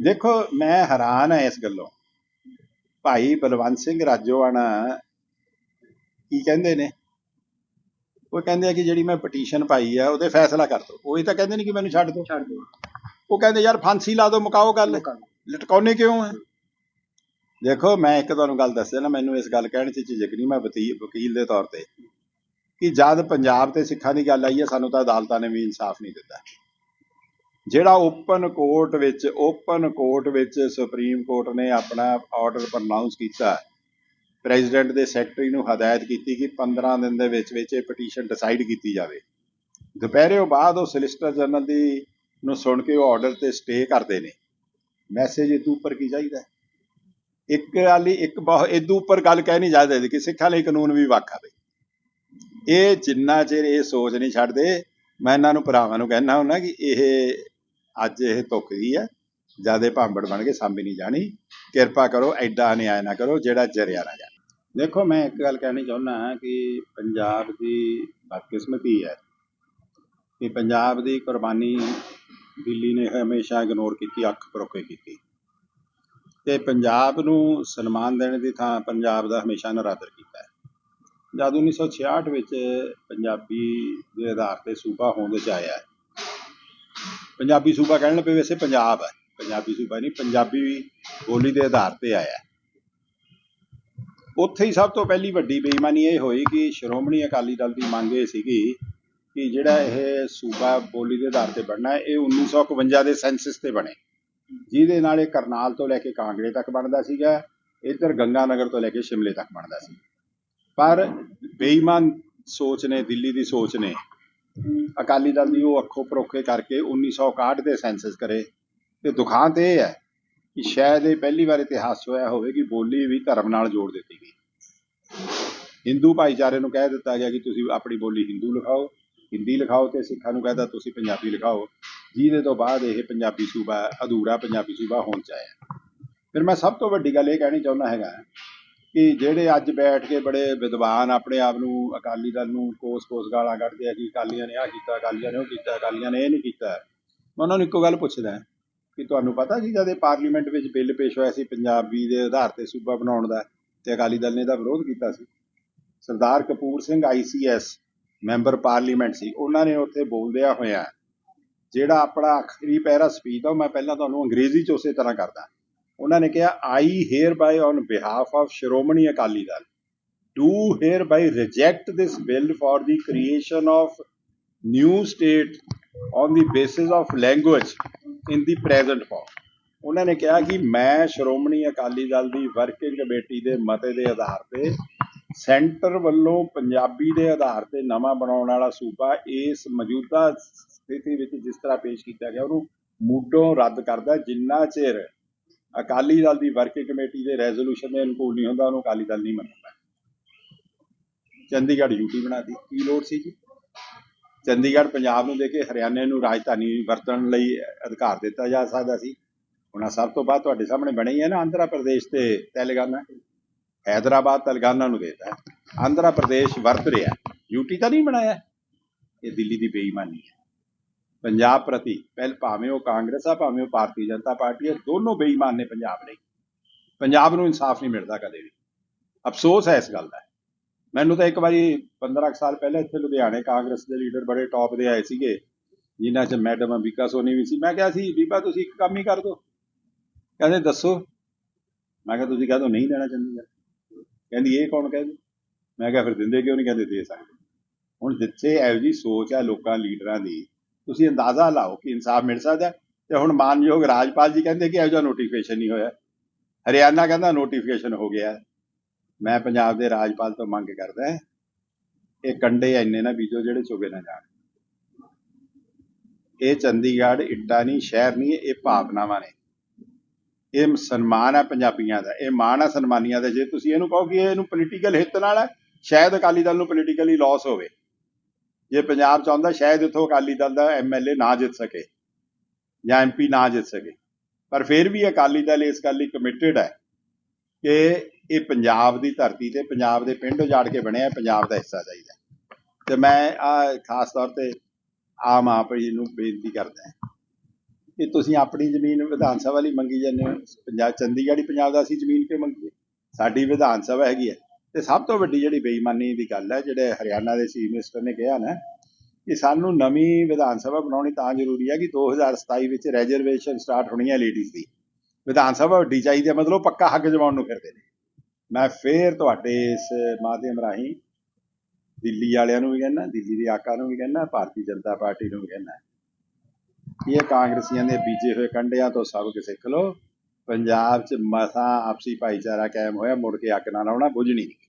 ਦੇਖੋ ਮੈਂ ਹੈਰਾਨ ਹਾਂ ਇਸ ਗੱਲੋਂ। ਭਾਈ ਬਲਵੰਤ ਸਿੰਘ ਰਾਜੋਆਣਾ ਕੀ ਕਹਿੰਦੇ ਨੇ? ਉਹ ਕਹਿੰਦੇ ਆ ਕਿ ਜਿਹੜੀ ਮੈਂ ਪਟੀਸ਼ਨ ਪਾਈ ਆ ਉਹਦੇ ਫੈਸਲਾ ਕਰ ਦਿਓ। ਉਹ ਇਹ ਤਾਂ ਕਹਿੰਦੇ ਨਹੀਂ ਕਿ ਮੈਨੂੰ ਛੱਡ ਦਿਓ। ਛੱਡ ਦਿਓ। ਉਹ ਕਹਿੰਦੇ ਯਾਰ ਫਾਂਸੀ ਲਾ ਦਿਓ ਮੁਕਾਓ ਗੱਲ। ਲਟਕਾਉਣੇ ਕਿਉਂ ਹੈ ਦੇਖੋ ਮੈਂ ਇੱਕ ਤੁਹਾਨੂੰ ਗੱਲ ਦੱਸਿਆ ਨਾ ਮੈਨੂੰ ਇਸ ਗੱਲ ਕਹਿਣ 'ਚ ਝਿਜਕ ਨਹੀਂ ਮੈਂ ਵਕੀਲ ਦੇ ਤੌਰ ਤੇ। ਕਿ ਜਦ ਪੰਜਾਬ ਤੇ ਸਿੱਖਾਂ ਦੀ ਗੱਲ ਆਈ ਹੈ ਸਾਨੂੰ ਤਾਂ ਅਦਾਲਤਾਂ ਨੇ ਵੀ ਇਨਸਾਫ ਨਹੀਂ ਦਿੱਤਾ। ਜਿਹੜਾ ਓਪਨ ਕੋਰਟ ਵਿੱਚ ਓਪਨ ਕੋਰਟ ਵਿੱਚ ਸੁਪਰੀਮ ਕੋਰਟ ਨੇ ਆਪਣਾ ਆਰਡਰ ਪ੍ਰਨਾਉਂਸ ਕੀਤਾ ਪ੍ਰੈਜ਼ੀਡੈਂਟ ਦੇ ਸੈਕਟਰੀ ਨੂੰ ਹਦਾਇਤ ਕੀਤੀ ਕਿ 15 ਦਿਨ ਦੇ ਵਿੱਚ ਵਿੱਚ ਇਹ ਪਟੀਸ਼ਨ ਡਿਸਾਈਡ ਕੀਤੀ ਜਾਵੇ। ਦੁਪਹਿਰੇ ਬਾਅਦ ਉਹ ਸਲਿਸਟਰ ਜਨਰਲ ਦੀ ਨੂੰ ਸੁਣ ਕੇ ਉਹ ਆਰਡਰ ਤੇ ਸਟੇ ਕਰਦੇ ਨੇ। ਮੈਸੇਜ ਇਹ ਤੋਂ ਉੱਪਰ ਕੀ ਚਾਹੀਦਾ ਇੱਕ ਵਾਲੀ ਇੱਕ ਬਹੁਤ ਇਦੋਂ ਉੱਪਰ ਗੱਲ ਕਹਿ ਨਹੀਂ ਜਾਂਦੇ ਕਿ ਸਿੱਖਾਂ ਲਈ ਕਾਨੂੰਨ ਵੀ ਵੱਖ ਆਵੇ ਇਹ ਜਿੰਨਾ ਚਿਰ ਇਹ ਸੋਚ ਨਹੀਂ ਛੱਡਦੇ, ਮੈਂ ਇਹਨਾਂ ਨੂੰ ਭਰਾਵਾਂ ਨੂੰ ਕਹਿਣਾ ਹੁੰਦਾ ਕਿ ਇਹ ਅੱਜ ਇਹ ਧੁੱਕਦੀ ਹੈ। ਜਿਆਦੇ ਭਾਂਬੜ ਬਣ ਕੇ ਸਾਂਭੀ ਨਹੀਂ ਜਾਣੀ। ਕਿਰਪਾ ਕਰੋ, ਐਡਾ ਅਨਿਆਏ ਨਾ ਕਰੋ ਜਿਹੜਾ ਜਰਿਆ ਨਾ ਜਾਏ। ਦੇਖੋ, ਮੈਂ ਇੱਕ ਗੱਲ ਕਹਿਣੀ ਚਾਹੁੰਦਾ ਹਾਂ ਕਿ ਪੰਜਾਬ ਦੀ ਬਦਕਿਸਮਤੀ ਹੈ ਕਿ ਪੰਜਾਬ ਦੀ ਕੁਰਬਾਨੀ ਦਿੱਲੀ ਨੇ ਹਮੇਸ਼ਾ ਇਗਨੋਰ ਕੀਤੀ, ਅੱਖ ਪਰੋਕੇ ਕੀਤੀ। ਤੇ ਪੰਜਾਬ ਨੂੰ ਸਨਮਾਨ ਦੇਣ ਦੀ ਥਾਂ ਪੰਜਾਬ ਦਾ ਹਮੇਸ਼ਾ ਨਰਾਦਰ ਕੀਤਾ ਹੈ। ਜਦ 1966 ਵਿੱਚ ਪੰਜਾਬੀ ਦੇ ਆਧਾਰ ਤੇ ਸੂਬਾ ਹੋਂਦ ਚ ਆਇਆ ਪੰਜਾਬੀ ਸੂਬਾ ਕਹਿਣ ਲੱਗੇ ਵੈਸੇ ਪੰਜਾਬ ਹੈ। ਪੰਜਾਬੀ ਸੂਬਾ ਨਹੀਂ ਪੰਜਾਬੀ ਬੋਲੀ ਦੇ ਆਧਾਰ ਤੇ ਆਇਆ। ਉੱਥੇ ਹੀ ਸਭ ਤੋਂ ਪਹਿਲੀ ਵੱਡੀ ਬੇਈਮਾਨੀ ਇਹ ਹੋਈ ਕਿ ਸ਼੍ਰੋਮਣੀ ਅਕਾਲੀ ਦਲ ਦੀ ਮੰਗ ਇਹ ਸੀਗੀ ਕਿ ਜਿਹੜਾ ਇਹ ਸੂਬਾ ਬੋਲੀ ਦੇ ਆਧਾਰ ਤੇ ਬਣਨਾ ਹੈ, ਇਹ 1951 ਦੇ ਸੈਂਸਸ ਤੇ ਬਣੇ। ਜਿਹਦੇ ਨਾਲ ਇਹ ਕਰਨਾਲ ਤੋਂ ਲੈ ਕੇ ਕਾਂਗੜੇ ਤੱਕ ਬਣਦਾ ਸੀਗਾ ਇੱਧਰ ਗੰਗਾਨਗਰ ਤੋਂ ਲੈ ਕੇ ਸ਼ਿਮਲੇ ਤੱਕ ਬਣਦਾ ਸੀ। ਪਰ ਬੇਈਮਾਨ ਸੋਚ ਨੇ ਦਿੱਲੀ ਦੀ ਸੋਚ ਨੇ ਅਕਾਲੀ ਦਲ ਦੀ ਉਹ ਅੱਖੋਂ ਪਰੋਖੇ ਕਰਕੇ 1961 ਦੇ ਸੈਂਸਸ ਕਰੇ। ਤੇ ਦੁਖਾਂਤ ਇਹ ਹੈ ਕਿ ਸ਼ਾਇਦ ਇਹ ਪਹਿਲੀ ਵਾਰ ਇਤਿਹਾਸ 'ਚ ਹੋਇਆ ਹੋਵੇ ਕਿ ਬੋਲੀ ਵੀ ਧਰਮ ਨਾਲ ਜੋੜ ਦਿੱਤੀ ਗਈ। ਹਿੰਦੂ ਭਾਈਚਾਰੇ ਨੂੰ ਕਹਿ ਦਿੱਤਾ ਗਿਆ ਕਿ ਤੁਸੀਂ ਆਪਣੀ ਬੋਲੀ ਹਿੰਦੂ ਲਿਖਾਓ, ਹਿੰਦੀ ਲਿਖਾਓ ਤੇ ਸਿੱਖਾਂ ਨੂੰ ਕਹਿੰਦਾ ਤੁਸੀਂ ਪੰਜਾਬੀ ਲਿਖਾਓ। ਜਿਹਦੇ ਤੋਂ ਬਾਅਦ ਇਹ ਪੰਜਾਬੀ ਸੂਬਾ, ਅਧੂਰਾ ਪੰਜਾਬੀ ਸੂਬਾ ਹੋਣ ਚ ਆਇਆ। ਫਿਰ ਮੈਂ ਸਭ ਤੋਂ ਵੱਡੀ ਗੱਲ ਇਹ ਕਹਿਣੀ ਚਾਹੁੰਦਾ ਹੈਗਾ ਕਿ ਜਿਹੜੇ ਅੱਜ ਬੈਠ ਕੇ ਬੜੇ ਵਿਦਵਾਨ ਆਪਣੇ ਆਪ ਨੂੰ, ਅਕਾਲੀ ਦਲ ਨੂੰ ਕੋਸ-ਕੋਸ ਗਾਲਾਂ ਕੱਢਦੇ ਆ ਕਿ ਅਕਾਲੀਆਂ ਨੇ ਆਹ ਕੀਤਾ, ਅਕਾਲੀਆਂ ਨੇ ਉਹ ਕੀਤਾ, ਅਕਾਲੀਆਂ ਨੇ ਇਹ ਨਹੀਂ ਕੀਤਾ। ਮੈਂ ਉਹਨਾਂ ਨੂੰ ਇੱਕੋ ਗੱਲ ਪੁੱਛਦਾ ਕਿ ਤੁਹਾਨੂੰ ਪਤਾ ਜੀ ਜਦ ਇਹ ਪਾਰਲੀਮੈਂਟ ਵਿੱਚ ਬਿੱਲ ਪੇਸ਼ ਹੋਇਆ ਸੀ ਪੰਜਾਬੀ ਦੇ ਆਧਾਰ ਤੇ ਸੂਬਾ ਬਣਾਉਣ ਦਾ ਤੇ ਅਕਾਲੀ ਦਲ ਨੇ ਇਹਦਾ ਵਿਰੋਧ ਕੀਤਾ ਸੀ। Sardar Kapoor Singh ICS member parliament ਸੀ, ਉਹਨਾਂ ਨੇ ਉੱਥੇ ਬੋਲਦਿਆਂ ਹੋਇਆ ਜਿਹੜਾ ਆਪਣਾ ਆਖਰੀ ਪੈਰਾ ਸਪੀਚ ਆ ਉਹ ਮੈਂ ਪਹਿਲਾਂ ਤੁਹਾਨੂੰ ਅੰਗਰੇਜ਼ੀ ਚ ਉਸੇ ਤਰ੍ਹਾਂ ਕਰਦਾ। ਉਹਨਾਂ ਨੇ ਕਿਹਾ I hereby on behalf of Shiromani Akali Dal do hereby reject this bill for the creation of new state on the basis of language in the present form ਉਹਨਾਂ ਨੇ ਕਿਹਾ ਕਿ ਮੈਂ ਸ਼੍ਰੋਮਣੀ ਅਕਾਲੀ ਦਲ ਦੀ ਵਰਕਿੰਗ ਕਮੇਟੀ ਦੇ ਮਤੇ ਦੇ ਆਧਾਰ ਤੇ ਸੈਂਟਰ ਵੱਲੋਂ ਪੰਜਾਬੀ ਦੇ ਆਧਾਰ ਤੇ ਨਵਾਂ ਬਣਾਉਣ ਵਾਲਾ ਸੂਬਾ ਇਸ ਮੌਜੂਦਾ ਸਥਿਤੀ ਵਿੱਚ ਜਿਸ ਤਰ੍ਹਾਂ ਪੇਸ਼ ਕੀਤਾ ਗਿਆ, ਉਹਨੂੰ ਮੂਡੋਂ ਰੱਦ ਕਰਦਾ, ਜਿੰਨਾ ਚਿਰ ਅਕਾਲੀ ਦਲ ਦੀ ਵਰਕਿੰਗ ਕਮੇਟੀ ਦੇ ਰੈਜ਼ੋਲੂਸ਼ਨ ਦੇ ਅਨੁਕੂਲ ਨਹੀਂ ਹੁੰਦਾ, ਉਹਨੂੰ ਅਕਾਲੀ ਦਲ ਨਹੀਂ ਮੰਨਦਾ। ਚੰਡੀਗੜ੍ਹ ਯੂਟੀ ਬਣਾਤੀ ਕੀ ਲੋੜ ਸੀ ਜੀ? ਚੰਡੀਗੜ੍ਹ ਪੰਜਾਬ ਨੂੰ ਦੇ ਕੇ ਹਰਿਆਣੇ ਨੂੰ ਰਾਜਧਾਨੀ ਵਰਤਣ ਲਈ ਅਧਿਕਾਰ ਦਿੱਤਾ ਜਾ ਸਕਦਾ ਸੀ। ਹੁਣ ਸਭ ਤੋਂ ਬਾਅਦ ਤੁਹਾਡੇ ਸਾਹਮਣੇ ਬਣੇ ਹੈ ਨਾ ਆਂਧਰਾ ਪ੍ਰਦੇਸ਼ ਤੇ ਤੇਲੰਗਾਨਾ। ਹੈਦਰਾਬਾਦ ਤੇਲੰਗਾਨਾ ਨੂੰ ਦੇਤਾ ਆਂਧਰਾ ਪ੍ਰਦੇਸ਼ ਵਰਤ ਰਿਹਾ ਯੂਟੀ ਤਾਂ ਨਹੀਂ ਬਣਾਇਆ। ਇਹ ਦਿੱਲੀ ਦੀ ਬੇਈਮਾਨੀ ਹੈ। ਪੰਜਾਬ ਪ੍ਰਤੀ, ਪਹਿਲ ਭਾਵੇਂ ਉਹ ਕਾਂਗਰਸ ਆ, ਭਾਵੇਂ ਉਹ ਭਾਰਤੀ ਜਨਤਾ ਪਾਰਟੀ ਆ, ਦੋਨੋਂ ਬੇਈਮਾਨ ਨੇ ਪੰਜਾਬ ਲਈ। ਪੰਜਾਬ ਨੂੰ ਇਨਸਾਫ ਨਹੀਂ ਮਿਲਦਾ ਕਦੇ ਵੀ। ਅਫਸੋਸ ਹੈ ਇਸ ਗੱਲ ਦਾ। ਮੈਨੂੰ ਤਾਂ ਇੱਕ ਵਾਰੀ 15 ਕੁ ਸਾਲ ਪਹਿਲਾਂ ਇੱਥੇ ਲੁਧਿਆਣੇ ਕਾਂਗਰਸ ਦੇ ਲੀਡਰ ਬੜੇ ਟੌਪ ਦੇ ਆਏ ਸੀਗੇ, ਜਿਨ੍ਹਾਂ 'ਚ ਮੈਡਮ ਅੰਬਿਕਾ ਸੋਨੀ ਵੀ ਸੀ। ਮੈਂ ਕਿਹਾ ਸੀ, ਬੀਬਾ ਤੁਸੀਂ ਇੱਕ ਕੰਮ ਹੀ ਕਰ ਦਿਓ। ਕਹਿੰਦੇ, ਦੱਸੋ। ਮੈਂ ਕਿਹਾ, ਤੁਸੀਂ ਕਹਦੋ ਨਹੀਂ ਲੈਣਾ ਚੰਡੀਗੜ੍ਹ। ਕਹਿੰਦੀ, ਇਹ ਕੌਣ ਕਹਿੰਦੇ ਮੈਂ ਕਿਹਾ, ਫਿਰ ਦਿੰਦੇ ਕਿਉਂ ਨਹੀਂ? ਕਹਿੰਦੇ, ਦੇ ਸਕਦੇ। ਹੁਣ ਜਿੱਥੇ ਇਹੋ ਜੀ ਸੋਚ ਹੈ ਲੋਕਾਂ ਲੀਡਰਾਂ ਦੀ ਤੁਸੀਂ ਅੰਦਾਜ਼ਾ ਲਾਓ ਕਿ ਇਨਸਾਫ ਮਿਲ ਸਕਦਾ ਤੇ ਹੁਣ ਮਾਨਯੋਗ ਰਾਜਪਾਲ ਜੀ ਕਹਿੰਦੇ ਕਿ ਇਹੋ ਜਿਹਾ ਨੋਟੀਫਿਕੇਸ਼ਨ ਨਹੀਂ ਹੋਇਆ। ਹਰਿਆਣਾ ਕਹਿੰਦਾ ਨੋਟੀਫਿਕੇਸ਼ਨ ਹੋ ਗਿਆ। ਮੈਂ ਪੰਜਾਬ ਦੇ ਰਾਜਪਾਲ ਤੋਂ ਮੰਗ ਕਰਦਾ ਇਹ ਕੰਡੇ ਇੰਨੇ ਨਾ ਬੀਜੋ ਜਿਹੜੇ ਚੁਗੇ ਨਾ ਜਾਣ। ਇਹ ਚੰਡੀਗੜ੍ਹ, ਇੱਟਾ ਨਹੀਂ, ਸ਼ਹਿਰ ਨਹੀਂ, ਇਹ ਭਾਵਨਾਵਾਂ ਨੇ। ਇਹ ਸਨਮਾਨ ਹੈ ਪੰਜਾਬੀਆਂ ਦਾ, ਇਹ ਮਾਣ ਹੈ ਸਨਮਾਨੀਆਂ ਦਾ। ਜੇ ਤੁਸੀਂ ਇਹਨੂੰ ਕਹੋ ਕਿ ਇਹਨੂੰ ਪੋਲੀਟੀਕਲ ਹਿੱਤ ਨਾਲ ਹੈ ਸ਼ਾਇਦ ਅਕਾਲੀ ਦਲ ਨੂੰ ਪੋਲੀਟੀਕਲੀ ਲਾਸ ਹੋਵੇ। ਜੇ ਪੰਜਾਬ ਚਾਹੁੰਦਾ ਸ਼ਾਇਦ ਇੱਥੋਂ ਅਕਾਲੀ ਦਲ ਦਾ ਐਮਐਲਏ ਨਾ ਜਿੱਤ ਸਕੇ ਜਾਂ ਐਮਪੀ ਨਾ ਜਿੱਤ ਸਕੇ। ਪਰ ਫਿਰ ਵੀ ਅਕਾਲੀ ਦਲ ਇਸ ਗੱਲ ਲਈ ਕਮਿਟਿਡ ਹੈ ਕਿ ਇਹ ਪੰਜਾਬ ਦੀ ਧਰਤੀ ਤੇ ਪੰਜਾਬ ਦੇ ਪਿੰਡ ਉਜਾੜ ਕੇ ਬਣਿਆ, ਪੰਜਾਬ ਦਾ ਹਿੱਸਾ ਚਾਹੀਦਾ। ਤੇ ਮੈਂ ਆ ਖਾਸ ਤੌਰ ਤੇ ਆਮ ਆਪ ਜੀ ਨੂੰ ਬੇਨਤੀ ਕਰਦਾ ਕਿ ਤੁਸੀਂ ਆਪਣੀ ਜ਼ਮੀਨ ਵਿਧਾਨ ਸਭਾ ਲਈ ਮੰਗੀ ਜਾਂਦੇ ਹੋ। ਪੰਜਾਬ ਚੰਡੀਗੜ੍ਹ ਹੀ ਪੰਜਾਬ ਦਾ ਅਸੀਂ ਜ਼ਮੀਨ ਕਿਉਂ ਮੰਗੀਏ? ਸਾਡੀ ਵਿਧਾਨ ਸਭਾ ਹੈਗੀ ਹੈ। ਤੇ ਸਭ ਤੋਂ ਵੱਡੀ ਜਿਹੜੀ ਬੇਈਮਾਨੀ ਦੀ ਗੱਲ ਹੈ, ਜਿਹੜੇ ਹਰਿਆਣਾ ਦੇ ਚੀਫ ਮਿਨਿਸਟਰ ਨੇ ਕਿਹਾ ਨਾ ਕਿ ਸਾਨੂੰ ਨਵੀਂ ਵਿਧਾਨ ਸਭਾ ਬਣਾਉਣੀ ਤਾਂ ਜ਼ਰੂਰੀ ਹੈ ਕਿ 2027 ਵਿੱਚ ਰੈਜ਼ਰਵੇਸ਼ਨ ਸਟਾਰਟ ਹੋਣੀ ਹੈ ਲੇਡੀਜ਼ ਦੀ। ਵਿਧਾਨ ਸਭਾ ਵੱਡੀ ਚਾਹੀਦੀ ਹੈ, ਮਤਲਬ ਪੱਕਾ ਹੱਕ ਜਮਾਉਣ ਨੂੰ ਫਿਰਦੇ ਨੇ। ਮੈਂ ਫੇਰ ਤੁਹਾਡੇ ਇਸ ਮਾਧਿਅਮ ਰਾਹੀਂ ਦਿੱਲੀ ਵਾਲਿਆਂ ਨੂੰ ਵੀ ਕਹਿੰਦਾ, ਦਿੱਲੀ ਦੇ ਆਕਾ ਨੂੰ ਵੀ ਕਹਿੰਦਾ, ਭਾਰਤੀ ਜਨਤਾ ਪਾਰਟੀ ਨੂੰ ਵੀ ਕਹਿੰਦਾ ਇਹ ਕਾਂਗਰਸੀਆਂ ਦੇ ਬੀਜੇ ਹੋਏ ਕੰਡਿਆਂ ਤੋਂ ਸਬਕ ਸਿੱਖ ਲਓ। ਪੰਜਾਬ 'ਚ ਮਸਾਂ ਆਪਸੀ ਭਾਈਚਾਰਾ ਕਾਇਮ ਹੋਇਆ, ਮੁੜ ਕੇ ਅੱਗ ਨਾ ਲਾਉਣਾ ਬੁੱਝਣੀ ਨਹੀਂ।